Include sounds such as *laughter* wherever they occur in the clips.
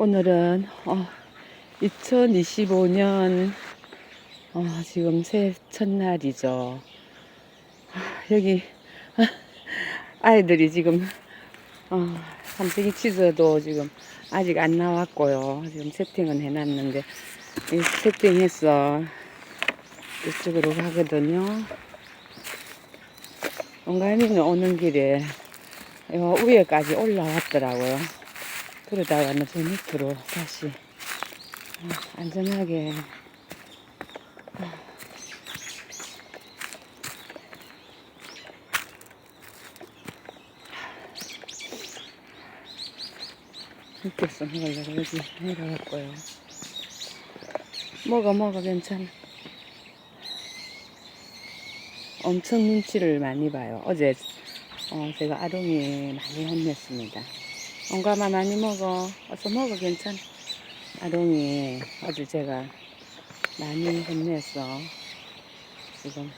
오늘은 어, 2025년 어, 지금 새 첫날이죠. 아, 여기 *laughs* 아이들이 지금 어, 삼색이 치즈도 지금 아직 안 나왔고요. 지금 세팅은 해놨는데 이 세팅해서 이쪽으로 가거든요. 온가미는 오는 길에 요 위에까지 올라왔더라고요. 그러다가는 저 밑으로 다시 어, 안전하게 밑에서 먹으려고 여기 내려갔고요. 먹어 먹어 괜찮아. 엄청 눈치를 많이 봐요. 어제 어, 제가 아롱이 많이 혼냈습니다. 온가마 많이 먹어. 어서 먹어 괜찮아. 아롱이 어제 제가 많이 혼내서 지금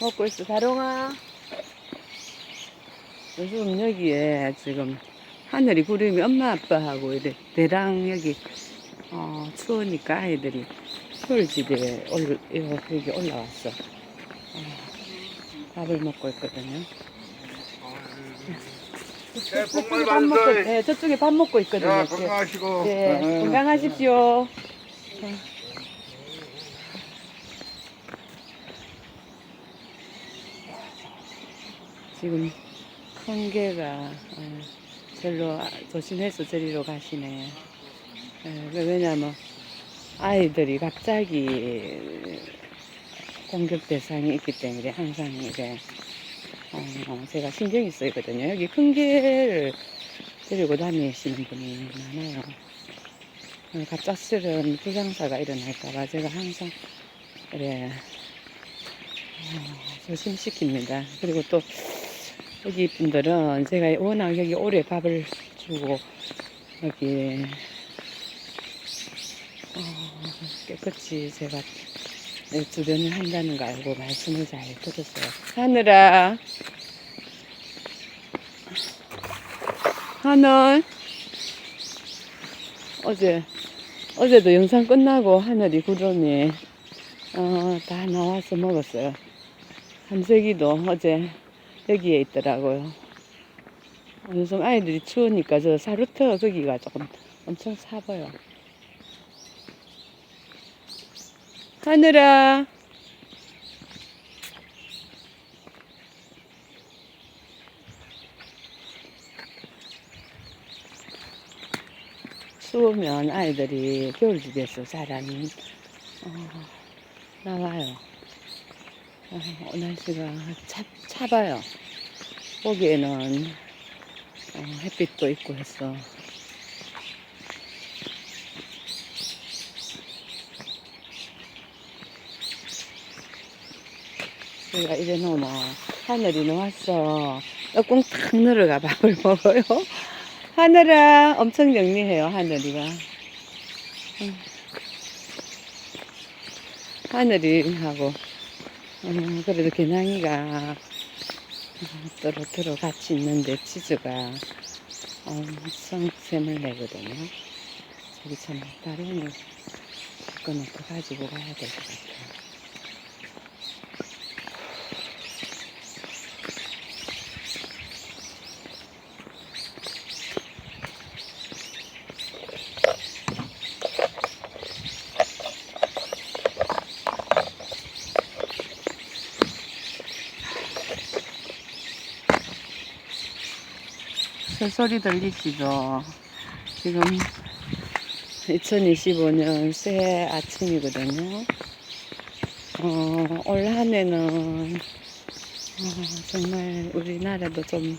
먹고 있어. 다롱아. 요즘 여기에 지금 하늘이 구름이 엄마 아빠하고 이래 대랑 여기 어, 추우니까 아이들이 서울집에 올, 여기 올라왔어. 어, 밥을 먹고 있거든요. 네, 저쪽에 밥 먹고. 네, 저쪽에 밥 먹고 있거든요. 야, 이렇게. 건강하시고. 네, 응. 건강하십시오. 지금 큰 개가 어, 절로 아- 조심해서 저리로 가시네. 예, 그 왜냐면 아이들이 갑자기 공격 대상이 있기 때문에 항상 이래 어, 제가 신경이 쓰이거든요. 여기 큰 개를 데리고 다니시는 분이 많아요. 어, 갑작스런 부상사가 일어날까봐 제가 항상 그래 어, 조심시킵니다. 그리고 또 여기 분들은 제가 워낙 여기 오래 밥을 주고 여기 어, 깨끗이 제가 내 주변을 한다는 거 알고 말씀을 잘 들었어요. 하늘아 하늘 어제 어제도 영상 끝나고 하늘이 구름이 어, 다 나와서 먹었어요. 삼색이도 어제 여기에 있더라고요. 어, 요즘 아이들이 추우니까 저 사루터 거기가 조금 엄청 사봐요. 하늘아. 추우면 아이들이 겨울집에서 자라는 어, 나와요. 어, 날씨가 차, 차봐요. 보기에는 어, 햇빛도 있고 해서 제가 이래 놓으면 하늘이 놓았어. 탁 늘어가 밥을 먹어요. 하늘아 엄청 영리해요 하늘이가. 응. 하늘이 하고 음, 그래도 개냥이가 또로또로 같이 있는데 치즈가 엄청 샘을 내거든요. 저기 참 다른 꺼놓고 가지고 가야 될 것 같아요. 새소리 들리시죠? 지금 2025년 새 아침이거든요. 어, 올 한 해는 어, 정말 우리나라도 좀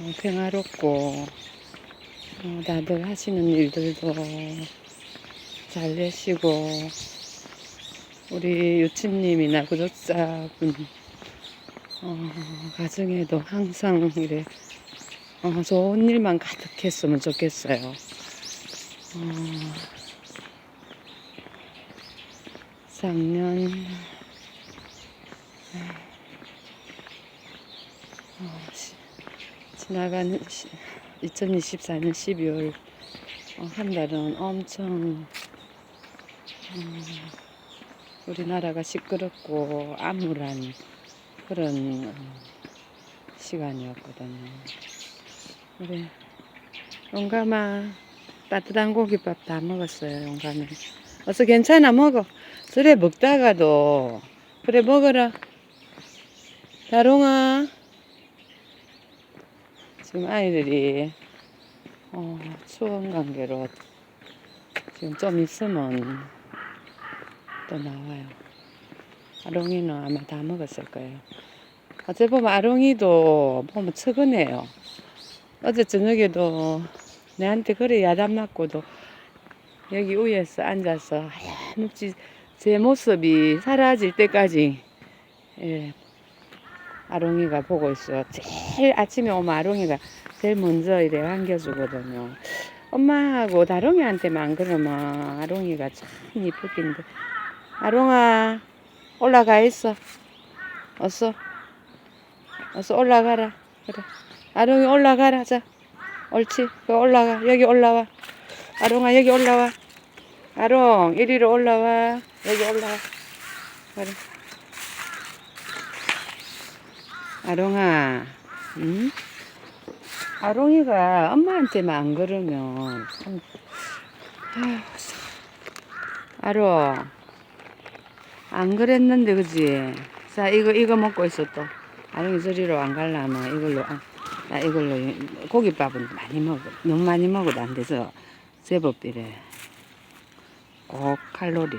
어, 평화롭고 어, 다들 하시는 일들도 잘 되시고 우리 유치님이나 구독자분 어, 가정에도 항상 이래 어, 좋은 일만 가득했으면 좋겠어요. 어, 작년 어, 시- 지나가는 시- 2024년 12월 어, 한 달은 엄청 음, 우리나라가 시끄럽고 암울한 그런 음, 시간이었거든요. 우리 용감아 따뜻한 고깃밥 다 먹었어요. 용감이. 어서 괜찮아 먹어. 그래 먹다가도 그래 먹어라. 다롱아. 지금 아이들이 어, 추운 관계로 지금 좀 있으면 또 나와요. 아롱이는 아마 다 먹었을 거예요. 어제 보면 아롱이도 보면 척은해요. 어제 저녁에도 내한테 그래 야단 맞고도 여기 위에서 앉아서 하얀묵지 제 모습이 사라질 때까지 예, 아롱이가 보고 있어요. 제일 아침에 오면 아롱이가 제일 먼저 이래 안겨주거든요. 엄마하고 다롱이한테만 그러면 아롱이가 참 이쁘긴데 아롱아 올라가 있어 어서 어서 올라가라 그래 아롱이 올라가라 자. 옳지. 그 올라가. 여기 올라와. 아롱아 여기 올라와. 아롱 이리로 올라와. 여기 올라와. 그래. 아롱아 응? 아롱이가 엄마한테만 안 그러면 참. 아롱 안 그랬는데 그지? 자 이거 이거 먹고 있어 또. 아롱이 저리로 안 갈라면 이걸로 안- 나 이걸로 고깃밥은 많이 먹어 너무 많이 먹어도 안 돼서 제법 이래 꼭 칼로리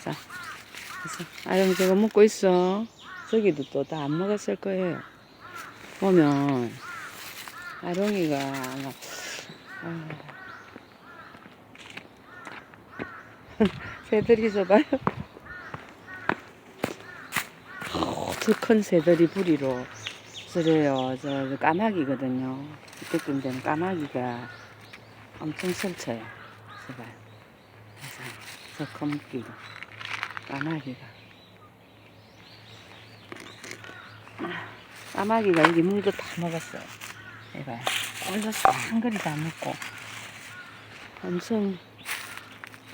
자 그래서 아롱이 저거 먹고 있어. 저기도 또 다 안 먹었을 거예요. 보면 아롱이가 아마 아. *laughs* 새들이 져봐요. 저큰 새들이 부리로 저래요. 저 까마귀거든요. 이때쯤 되면 까마귀가 엄청 설쳐요. 저봐요 저큰 물기로. 까마귀가. 까마귀가 여기 물도 다 먹었어요. 이봐요 꼴려서 한 그리 다 먹고. 엄청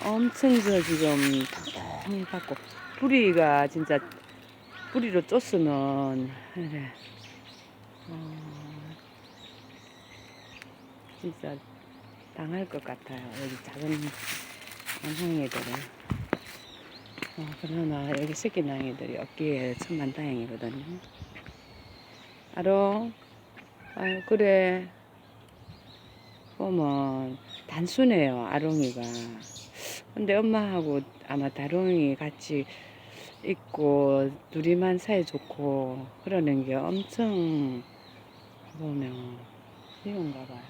엄청 저 지금 통통히 받고. 뿌리가 진짜 뿌리로 쫓으면 그래. 어, 진짜 당할 것 같아요 여기 작은 남성애들은. 어, 그러나 여기 새끼 낭이들이 없기에 천만 다행이거든요. 알어? 아유 그래. 보면 단순해요 아롱이가. 근데 엄마하고 아마 다롱이 같이 있고 둘이만 사이 좋고 그러는 게 엄청 보면 쉬운가 봐요.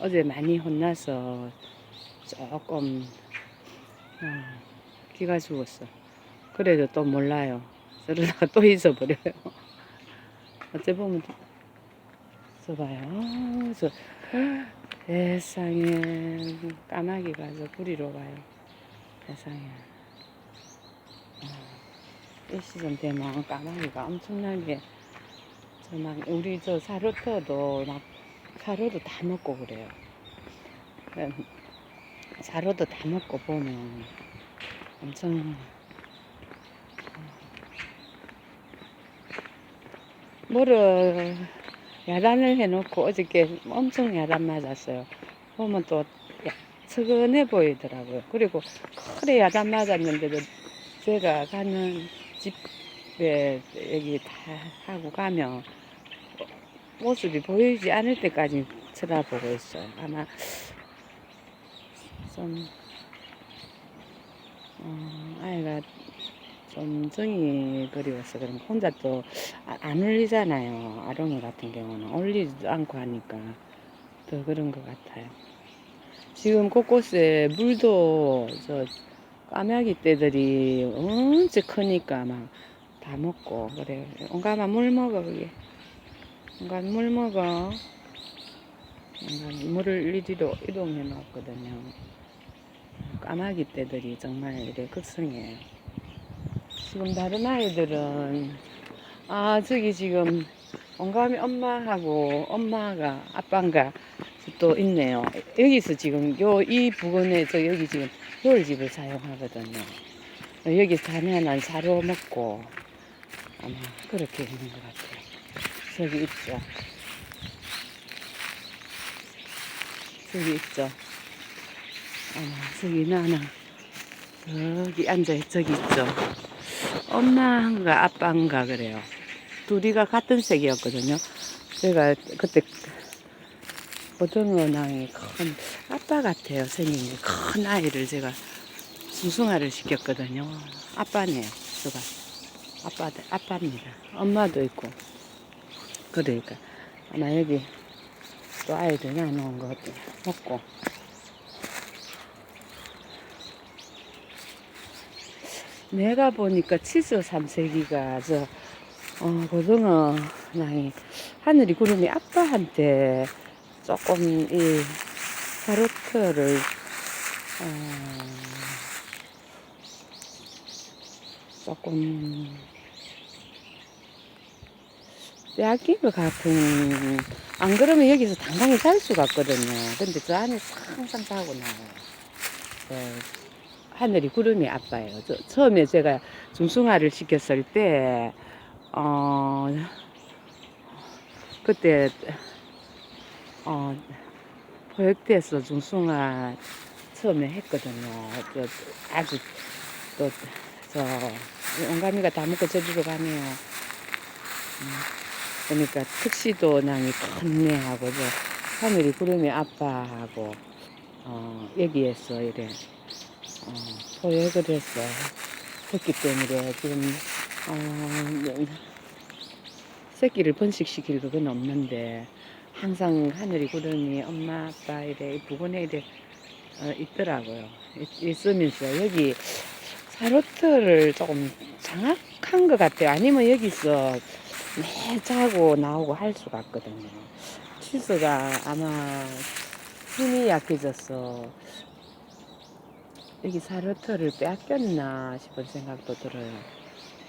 어제 많이 혼나서 조금 어, 기가 죽었어. 그래도 또 몰라요. 저러다가 또 잊어버려요. *laughs* 어째 보면 저 봐요. 저 세상에 까마귀가 저 부리로 가요. 세상에. 어, 이 시즌 되면 까마귀가 엄청나게 저 막 우리 저 사료터도 막 사료도 다 먹고 그래요 사료도 다 먹고 보면 엄청 뭐를 야단을 해놓고 어저께 엄청 야단 맞았어요. 보면 또 야- 측은해 보이더라고요. 그리고 그래 야단 맞았는데도 제가 가는 집에 여기 다 하고 가면 모습이 보이지 않을 때까지 쳐다보고 있어요. 아마 좀 어, 아이가 좀 정이 그리워서 거 혼자 또 안 울리잖아요. 아롱이 같은 경우는 울리지도 않고 하니까 더 그런 것 같아요. 지금 곳곳에 물도 저 까마귀 떼들이 엄청 크니까 막 다 먹고 그래요. 온가마 물 먹어 그게. 온가 물 먹어. 온가 물을 이리로 이동해 놨거든요. 까마귀 떼들이 정말 이래 극성이에요. 지금 다른 아이들은 아 저기 지금 온감이 엄마하고 엄마가 아빠인가 또 있네요. 여기서 지금 요 이 부근에서 여기 지금 겨울집을 사용하거든요. 여기 사면은 사료 먹고 아마 그렇게 있는 것 같아요. 저기 있죠. 저기 있죠. 아마 저기 나나 저기 앉아 저기 있죠. 엄마인가 아빠인가 그래요. 둘이가 같은 색이었거든요. 제가 그때 고등어낭이 큰 아빠 같아요. 생긴 게큰 아이를 제가 중승화를 시켰거든요. 아빠네요. 저가 아빠 아빠입니다. 엄마도 있고 그러니까 아마 여기 또 아이들 나놓은 거 먹고. 내가 보니까 치즈 삼색이가 저 어, 고등어 낭이 하늘이 구름이 아빠한테 조금 이 카로트를 어, 조금 빼앗긴 것 같은 안 그러면 여기서 당당히 살 수가 없거든요. 근데 저 안에 항상 자고 나와요. 네, 하늘이 구름이 아빠예요. 저, 처음에 제가 중승화를 시켰을 때, 어, 그때, 어, 포획돼서 중승화 처음에 했거든요. 저, 아주 또, 저, 온가미가 다 먹고 제주도 가네요. 음, 그러니까 특시도 낭이 큰 애하고, 저, 하늘이 구름이 아빠하고, 어, 여기에서 이래, 어, 포획을 해서 했기 때문에 지금 어, 새끼를 번식시킬 그건 없는데 항상 하늘이 구름이 엄마 아빠 이래 이 부근에 이래 어, 있더라고요. 있, 있으면서 여기 사로트를 조금 장악한 것 같아요. 아니면 여기서 매 자고 나오고 할 수가 없거든요. 치즈가 아마 힘이 약해져서 여기 사료털을 빼앗겼나 싶은 생각도 들어요.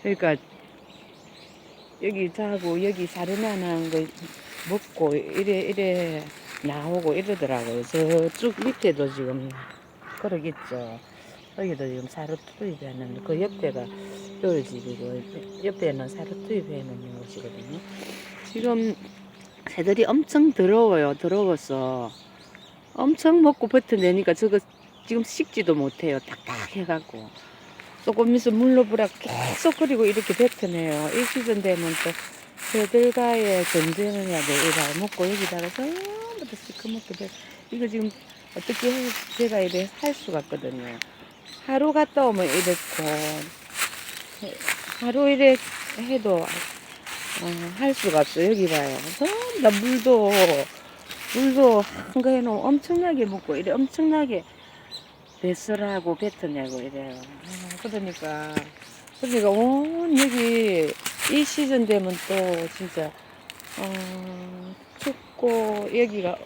그러니까 여기 자고 여기 사료만한 거 먹고 이래 이래 나오고 이러더라고요. 저쭉 밑에도 지금 그러겠죠. 여기도 지금 사료 투입하는 그 옆에가 겨울 집이고 옆에는 사료 투입해 놓는 곳이거든요. 지금 새들이 엄청 더러워요. 더러워서 엄청 먹고 뱉어내니까 저거 지금 식지도 못해요. 딱딱해갖고. 조금 있으면 물로 불어 계속 끓이고 이렇게 뱉어내요. 이 시즌 되면 또 새들과의 전쟁을 해야 돼. 이라 먹고 여기다가 전부 다 시커멓게 뱉 이거 지금 어떻게 해, 제가 이래 할 수가 없거든요. 하루 갔다 오면 이렇고, 하루 이래 해도, 어, 할 수가 없어요. 여기 봐요. 전부 다 물도, 물도 한거 해놓으면 엄청나게 먹고, 이래 엄청나게 배설하고 뱉어내고 이래요. 아, 그러니까, 그러니까 온 여기 이 시즌 되면 또 진짜, 어, 춥고, 여기가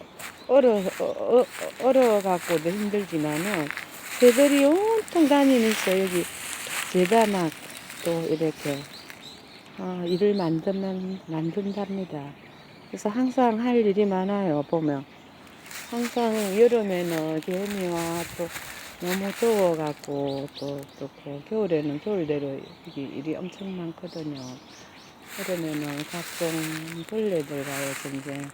얼어, 어, 어, 얼어갖고도 힘들지만은, 새들이 온통 다니면서 여기 제다 막 또 이렇게, 어, 일을 만들면, 만든답니다. 그래서 항상 할 일이 많아요, 보면. 항상 여름에는 개미와 또 너무 더워갖고 또, 또그 겨울에는 겨울대로 일이 엄청 많거든요. 여름에는 각종 벌레들과의 전쟁.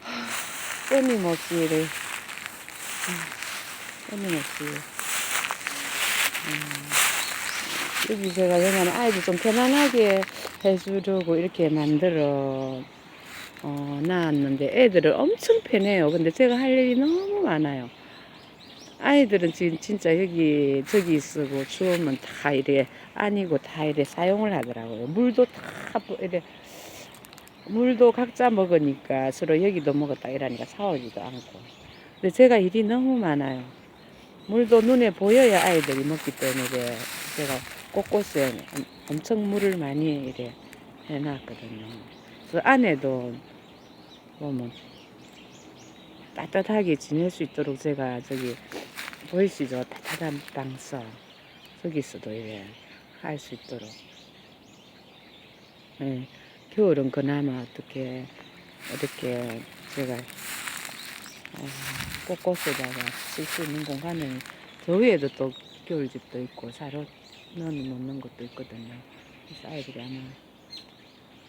하, 끊임없이 이래, 음, 끊임없이. 음, 여기 제가 왜냐면 아이들 좀 편안하게 해주려고 이렇게 만들어 어, 낳았는데 애들을 엄청 편해요. 근데 제가 할 일이 너무 많아요. 아이들은 지금 진짜 여기 저기 쓰고 추우면 다 이래 아니고 다 이래 사용을 하더라고요. 물도 다뭐 이래 물도 각자 먹으니까 서로 여기도 먹었다 이러니까 사오지도 않고. 근데 제가 일이 너무 많아요. 물도 눈에 보여야 아이들이 먹기 때문에 제가 곳곳에 엄- 엄청 물을 많이 이래 해놨거든요. 그 안에도 보면 따뜻하게 지낼 수 있도록 제가 저기 보이시죠? 따뜻한 방석 저기서도 이래 할 수 있도록 예. 겨울은 그나마 어떻게 이렇게 제가 어, 곳곳에다가 쓸 수 있는 공간은 저 위에도 또 겨울집도 있고 사로 넣어 놓는 것도 있거든요. 그래서 아이들이 아마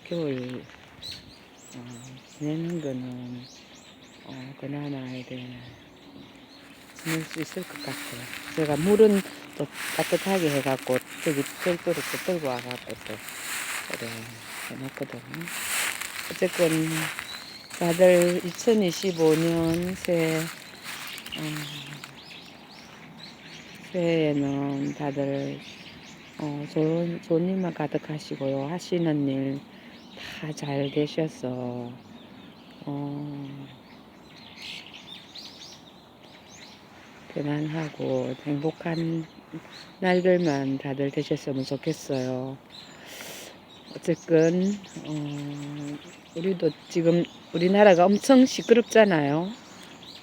겨울 어, 지내는 거는 어, 그나마 아이들 지낼 수 있을 것 같아요. 제가 물은 또 따뜻하게 해갖고 저기 별도로 또 들고 와갖고 또 그래 해놨거든요. 어쨌건 다들 2025년 새 어, 새해에는 다들 어, 좋은 좋은 일만 가득하시고요. 하시는 일 다 잘 되셔서 어, 편안하고 행복한 날들만 다들 되셨으면 좋겠어요. 어쨌건 어, 우리도 지금 우리나라가 엄청 시끄럽잖아요.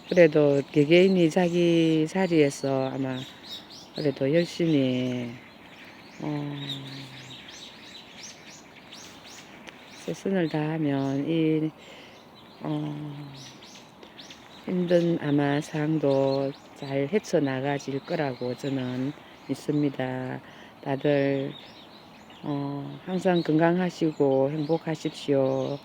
그래도 개개인이 자기 자리에서 아마 그래도 열심히 어, 최선을 다하면 이 어, 힘든 아마 상황도 잘 헤쳐나가질 거라고 저는 믿습니다. 다들 어, 항상 건강하시고 행복하십시오.